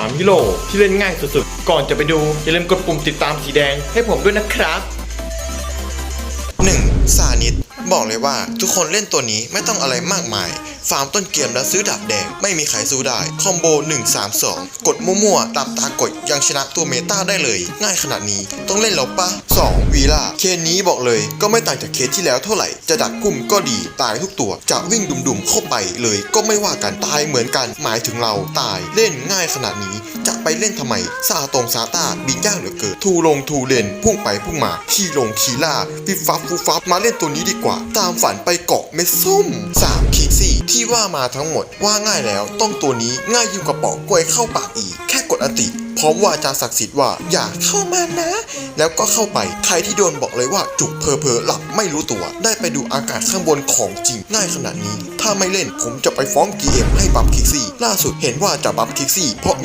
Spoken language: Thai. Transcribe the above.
3ฮิโลที่เล่นง่ายสุดๆ ก่อนจะไปดู อย่าลืมกดปุ่มติดตามสีแดงให้ผมด้วยนะครับ 1. สานิต บอกเลยว่าทุกคนเล่นตัวนี้ไม่ต้องอะไรมากมาย ฟาร์มต้นเกมแล้วซื้อดาบแดง ไม่มีใครสู้ได้ คอมโบ 1 3 2 กดมั่วๆตามตากดยังชนะตัวเมตาได้เลย ง่ายขนาดนี้ต้องเล่นแล้วปะ 2. วีล่าเคสนี้บอกเลยก็ไม่ต่างจากเคสที่แล้วเท่าไหร่ จะดักกุ้มก็ดีตายทุกตัวจะวิ่งดุมๆเข้าไปเลยก็ไม่ว่ากันตายเหมือนกันหมายถึงเราตายเล่นง่ายขนาดนี้จะไปเล่นทำไมซาตรงซาตาบินยากเหลือเกินทูลงทูเลนพุ่งไปพุ่งมาขี่ลงขี่ล่าฟิบฟับฟูฟับมาเล่นตัวนี้ดีกว่าตามฝันไปเกาะเม็ดส้ม 3. คิกซี่ที่ว่ามาทั้งหมดว่าง่ายแล้วต้องตัวนี้ง่ายยิ่งกว่าปอกกล้วยเข้าปากอีก แค่กดอติพร้อมว่าจาศักดิ์สิทธิ์ว่าอย่าเข้ามานะ แล้วก็เข้าไปใครที่โดนบอกเลยว่าจุกเพอเพอหลับไม่รู้ตัว ได้ไปดูอากาศข้างบนของจริงง่ายขนาดนี้ ถ้าไม่เล่นผมจะไปฟ้อง GM ให้บัฟคิกซี่ ล่าสุดเห็นว่าจะบัฟคิกซี่เพราะมี